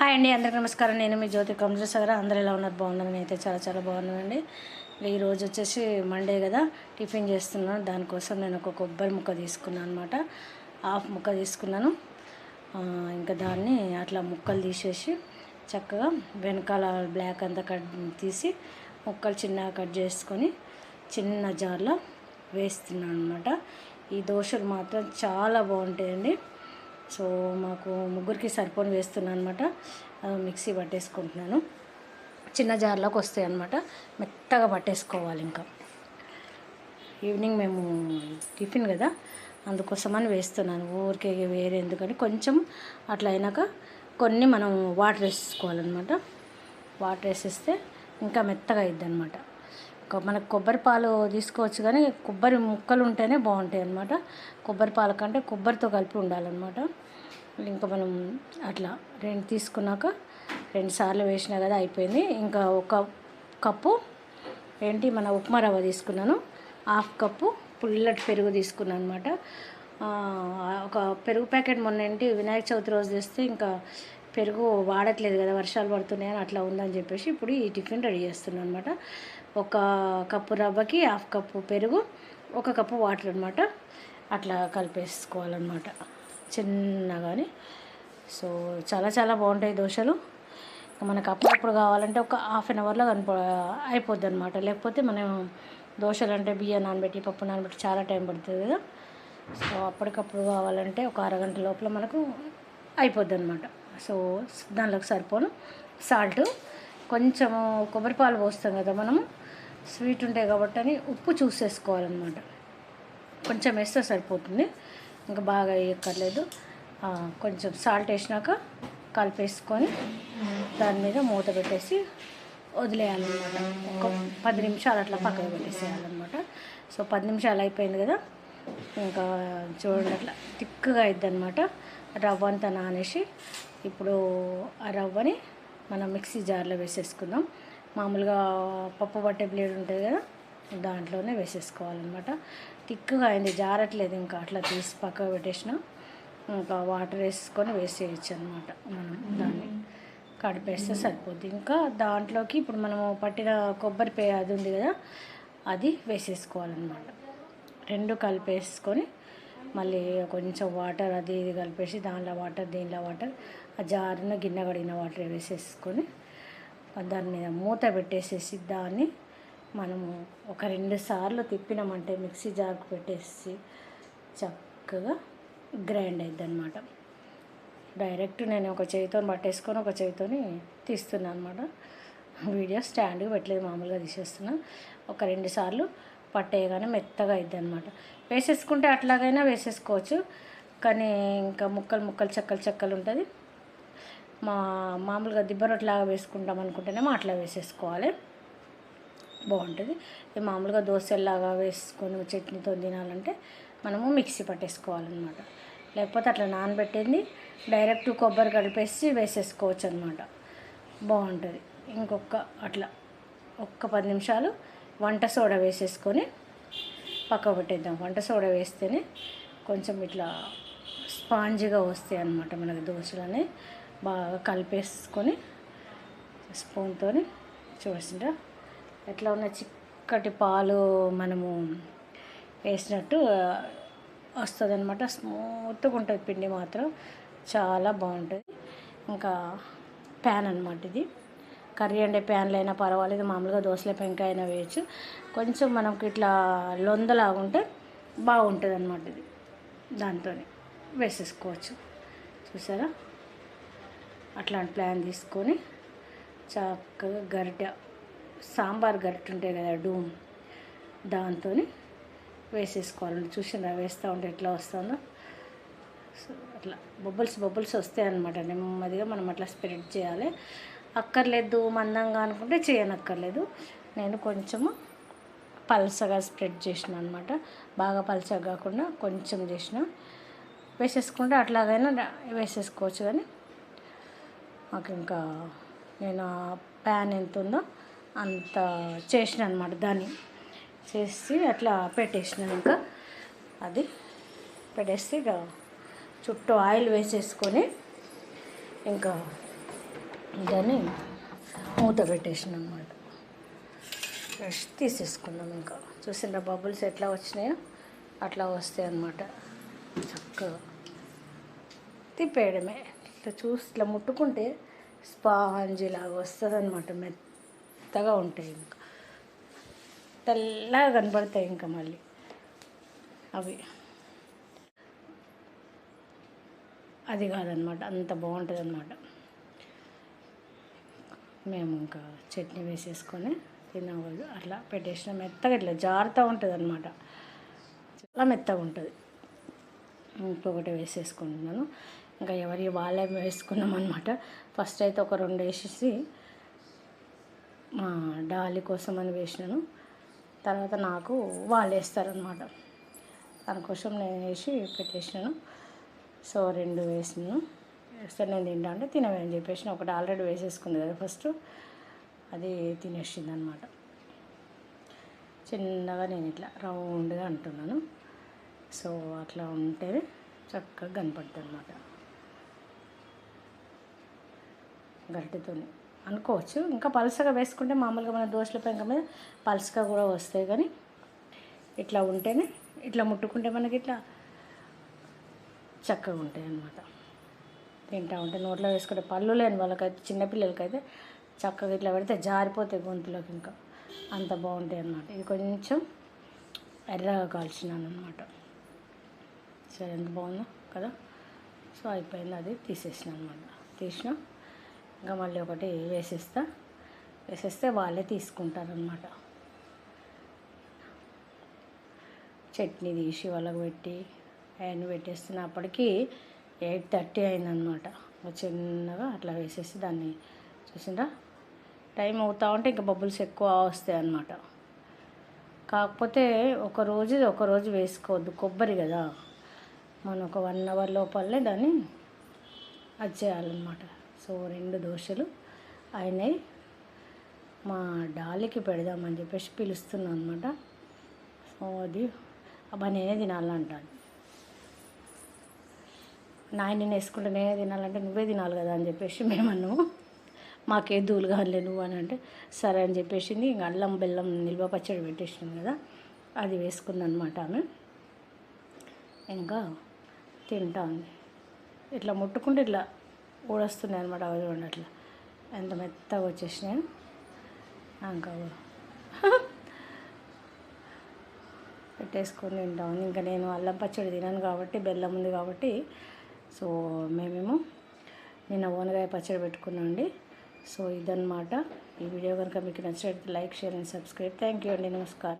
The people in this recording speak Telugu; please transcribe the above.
హాయ్ అండి అందరికీ నమస్కారం. నేను మీ జ్యోతి కమలసాగర్. అందరూ ఎలా ఉన్నారు? బాగున్నారు? నేనైతే చాలా చాలా బాగున్నానండి ఈరోజు వచ్చేసి మండే కదా. టిఫిన్ చేస్తున్నాను. దానికోసం నేను ఒక కొబ్బరి ముక్క తీసుకున్నాను అనమాట హాఫ్ ముక్క తీసుకున్నాను. ఇంకా దాన్ని అట్లా ముక్కలు తీసేసి చక్కగా వెనకాల బ్లాక్ అంతా కట్ తీసి ముక్కలు చిన్నగా కట్ చేసుకొని చిన్న జార్లో వేస్తున్నాను అనమాట ఈ దోశలు మాత్రం చాలా బాగుంటాయండి. సో మాకు ముగ్గురికి సరిపోని వేస్తున్నాను అనమాట మిక్సీ పట్టేసుకుంటున్నాను. చిన్న జార్లోకి వస్తాయి అనమాట మెత్తగా పట్టేసుకోవాలి ఇంకా. ఈవినింగ్ మేము టిఫిన్ కదా అందుకోసమని వేస్తున్నాను. ఊరికే వేరే ఎందుకని కొంచెం అట్లా అయినాక కొన్ని మనం వాటర్ వేసుకోవాలన్నమాట వాటర్ వేసేస్తే ఇంకా మెత్తగా అయిద్ది అనమాట మనకు కొబ్బరి పాలు తీసుకోవచ్చు కానీ కొబ్బరి ముక్కలు ఉంటేనే బాగుంటాయి అనమాట కొబ్బరి పాల కంటే కొబ్బరితో కలిపి ఉండాలన్నమాట. ఇంకా మనం అట్లా రెండు తీసుకున్నాక రెండు సార్లు వేసినా కదా అయిపోయింది. ఇంకా ఒక కప్పు ఏంటి మన ఉప్మా రవ్వ తీసుకున్నాను. హాఫ్ కప్పు పుల్లటి పెరుగు తీసుకున్నాను అనమాట ఒక పెరుగు ప్యాకెట్ మొన్న ఏంటి వినాయక చవితి రోజు తెస్తే ఇంకా పెరుగు వాడట్లేదు కదా వర్షాలు పడుతున్నాయని అట్లా ఉందని చెప్పేసి ఇప్పుడు ఈ టిఫిన్ రెడీ చేస్తున్నాను అనమాట ఒక కప్పు రవ్వకి హాఫ్ కప్పు పెరుగు ఒక కప్పు వాటర్ అనమాట అట్లా కలిపేసుకోవాలన్నమాట. చిన్నగాని. సో చాలా చాలా బాగుంటాయి దోశలు. మనకు అప్పుడప్పుడు కావాలంటే ఒక హాఫ్ అన్ అవర్లో కనిప అయిపోద్ది అనమాట లేకపోతే మనం దోశలు అంటే బియ్యం నానబెట్టి పప్పు నానబెట్టి చాలా టైం పడుతుంది కదా. సో అప్పటికప్పుడు కావాలంటే ఒక అరగంట లోపల మనకు అయిపోద్ది అనమాట సో దానిలోకి సరిపోను. సాల్ట్. కొంచెము కొబ్బరిపాలు పోస్తాం కదా మనము. స్వీట్ ఉంటాయి కాబట్టి అని ఉప్పు చూసేసుకోవాలన్నమాట. కొంచెం వేస్తే సరిపోతుంది. ఇంకా బాగా వేయక్కర్లేదు. కొంచెం సాల్ట్ వేసినాక కలిపేసుకొని దాని మీద మూత పెట్టేసి వదిలేయాలన్నమాట. ఒక పది నిమిషాలు అట్లా పక్కన పెట్టేసేయాలన్నమాట. సో పది నిమిషాలు అయిపోయింది కదా. ఇంకా చూడండి అట్లా థిక్గా అయిద్ది అనమాట రవ్వ అంతా నానేసి ఇప్పుడు ఆ రవ్వని మనం మిక్సీ జార్లో వేసేసుకుందాం. మామూలుగా పప్పు పట్టే బ్లేడ్ ఉంటుంది కదా దాంట్లోనే వేసేసుకోవాలన్నమాట. థిక్గా అయింది జారట్లేదు ఇంకా. అట్లా తీసి పక్కకు పెట్టేసిన ఇంకా వాటర్ వేసుకొని వేసేయచ్చు అనమాట మనం దాన్ని. కడిపేస్తే సరిపోద్ది. ఇంకా దాంట్లోకి ఇప్పుడు మనము పట్టిన కొబ్బరి పే అది ఉంది కదా అది వేసేసుకోవాలన్నమాట. రెండు కలిపేసుకొని మళ్ళీ కొంచెం వాటర్ అది ఇది కలిపేసి దానిలో వాటర్ దీనిలో వాటర్ ఆ జారున గిన్నె కడిగిన వాటర్ వేసేసుకొని దాని మీద మూత పెట్టేసేసి దాన్ని మనము ఒక రెండు సార్లు తిప్పినామంటే మిక్సీ జార్కు పెట్టేసి చక్కగా గ్రైండ్ అయింది అనమాట డైరెక్ట్ నేను ఒక చేయితో పట్టేసుకొని ఒక చేయితోని తీస్తున్నాను అనమాట వీడియో స్టాండ్ పెట్టలేదు మామూలుగా తీసేస్తున్నా. ఒక రెండు సార్లు పట్టేయగానే మెత్తగా అయింది అనమాట వేసేసుకుంటే అట్లాగైనా వేసేసుకోవచ్చు కానీ ఇంకా ముక్కలు ముక్కలు చెక్కలు చెక్కలు ఉంటుంది. మా మామూలుగా దిబ్బ రొట్టెలాగా వేసుకుంటాం అనుకుంటేనేమో అట్లా వేసేసుకోవాలి. బాగుంటుంది. ఇది మామూలుగా దోశలాగా వేసుకొని చట్నీతో తినాలంటే మనము మిక్సీ పట్టేసుకోవాలన్నమాట. లేకపోతే అట్లా నానబెట్టింది డైరెక్ట్ కొబ్బరి కలిపేసి వేసేసుకోవచ్చు అనమాట బాగుంటుంది. ఇంకొక అట్లా ఒక్క పది నిమిషాలు వంట సోడా వేసేసుకొని పక్క పెట్టేద్దాం. వంట సోడా వేస్తేనే కొంచెం ఇట్లా స్పాంజిగా వస్తాయి అన్నమాట మనకి దోశలని. బాగా కలిపేసుకొని స్పూన్తో చూసిండ్రా. ఎట్లా ఉన్న చిక్కటి పాలు మనము వేసినట్టు వస్తుంది అనమాట స్మూత్గా ఉంటుంది పిండి మాత్రం. చాలా బాగుంటుంది. ఇంకా ప్యాన్ అనమాట ఇది. కర్రీ అంటే ప్యాన్లు అయినా పర్వాలేదు. మామూలుగా దోశల పెంక అయినా వేయచ్చు. కొంచెం మనకి ఇట్లా లొందలాగుంటే బాగుంటుంది అనమాట ఇది. దాంతో వేసేసుకోవచ్చు. చూసారా? అట్లాంటి ప్లాన్ తీసుకొని చక్కగా గరిటె సాంబార్ గరిటె ఉంటాయి కదా డూమ్ దాంతో వేసేసుకోవాలండి చూసినా వేస్తూ ఉంటే ఎట్లా వస్తుందో. సో అట్లా బొబ్బల్స్ బొబ్బల్స్ వస్తాయి అనమాట నెమ్మదిగా మనం అట్లా స్ప్రెడ్ చేయాలి. అక్కర్లేదు మందంగా అనుకుంటే చేయనక్కర్లేదు. నేను కొంచెము పల్సగా స్ప్రెడ్ చేసిన అనమాట బాగా పల్చగా కాకుండా కొంచెం చేసిన. వేసేసుకుంటే అట్లాగైనా వేసేసుకోవచ్చు కానీ మాకు ఇంకా నేను ప్యాన్ ఎంత ఉందో అంత చేసిన అనమాట దాన్ని. చేసి అట్లా పెట్టేసిన ఇంకా. అది పెట్టేస్తే ఇక చుట్టూ ఆయిల్ వేసేసుకొని ఇంకా దాన్ని మూత పెట్టేసిన అనమాట ఫ్రెష్ తీసేసుకున్నాం ఇంకా. చూసిన బబుల్స్ ఎట్లా వచ్చినాయో అట్లా వస్తాయి అన్నమాట. చక్కగా తిప్పేయడమే. ఇట్లా చూసి ఇట్లా ముట్టుకుంటే స్పాంజ్ లాగా వస్తుంది అనమాట మెత్తగా ఉంటాయి ఇంకా. తెల్లగా కనబడతాయి ఇంకా మళ్ళీ అవి. అది కాదనమాట అంత బాగుంటుంది అనమాట మేము ఇంకా చట్నీ వేసేసుకొని తినవచ్చు అట్లా పెట్టేసిన మెత్తగా ఇట్లా జారుతూ ఉంటుంది అనమాట చాలా మెత్తగా ఉంటుంది. ఇంకొకటి వేసేసుకుంటున్నాను. ఇంకా ఎవరి వాళ్ళే వేసుకున్నాం అనమాట ఫస్ట్ అయితే ఒక రెండు వేసేసి మా డాలి కోసం అని వేసినాను. తర్వాత నాకు వాళ్ళు వేస్తారనమాట దానికోసం నేను వేసి పెట్టేసినాను. సో రెండు వేసినాను. వేస్తే నేను తింటా అంటే తినవే అని చెప్పేసి ఒకటి ఆల్రెడీ వేసేసుకుంది కదా ఫస్ట్ అది తినేసింది అనమాట చిన్నగా నేను ఇట్లా రౌండ్గా అంటున్నాను. సో అట్లా ఉంటేనే చక్కగా కనపడుతుంది అనమాట గరిటెతో అనుకోవచ్చు. ఇంకా పలసగా వేసుకుంటే మామూలుగా మన దోశల పెంక మీద పలసగా కూడా వస్తాయి కానీ ఇట్లా ఉంటేనే ఇట్లా ముట్టుకుంటే మనకి ఇట్లా చక్కగా ఉంటాయి అన్నమాట. తింటా ఉంటే నోట్లో వేసుకుంటే పళ్ళు లేని వాళ్ళకైతే చిన్నపిల్లలకైతే చక్కగా ఇట్లా పెడితే జారిపోతాయి గొంతులోకి ఇంకా. అంత బాగుంటాయి అన్నమాట. ఇది కొంచెం ఎర్రగా కాల్చినాను అనమాట సరే ఎంత బాగుందో కదా? సో అయిపోయింది అది. తీసేసిన అనమాట తీసిన? ఇంకా మళ్ళీ ఒకటి వేసేస్తా. వేసేస్తే వాళ్ళే తీసుకుంటారనమాట చట్నీ తీసి వాళ్ళకి పెట్టి ఆయన పెట్టేస్తున్నప్పటికీ ఎయిట్ థర్టీ అయిందనమాట చిన్నగా అట్లా వేసేసి దాన్ని చూసిందా టైం అవుతా ఉంటే ఇంకా బబుల్స్ ఎక్కువ వస్తాయి అన్నమాట కాకపోతే ఒక రోజు ఒక రోజు వేసుకోవద్దు కొబ్బరి కదా. మనం ఒక వన్ అవర్ లోపలనే దాన్ని అది చేయాలన్నమాట. సో రెండు దోశలు. అయినాయి మా డాలికి పెడదామని చెప్పేసి పిలుస్తున్నాను అనమాట సో అది అబ్బా నేనే తినాలంటాను నాయన వేసుకుంటే నేనే తినాలంటే నువ్వే తినాలి కదా అని చెప్పేసి మేము అన్నాము మాకే దూలు కాదులే నువ్వు అని అంటే సరే అని చెప్పేసింది ఇంక అల్లం బెల్లం నిల్వ పచ్చడి పెట్టేసినాం కదా అది వేసుకుందనమాట ఆమె. ఇంకా తింటా ఉంది. ఇట్లా ముట్టుకుంటే ఇట్లా ఊడొస్తున్నాయి అనమాట అవి చూడండి అట్లా. ఎంత మెత్తగా వచ్చేసినాయి. ఇంకా పెట్టేసుకొని తింటాం. ఇంకా నేను అల్లం పచ్చడి తినను కాబట్టి బెల్లం ఉంది కాబట్టి సో మేమేమో నిన్న ఓనగాయ పచ్చడి పెట్టుకున్నామండి సో ఇదన్నమాట. ఈ వీడియో కనుక మీకు నచ్చినట్లయితే like share and subscribe. Thank you అండి. నమస్కారం.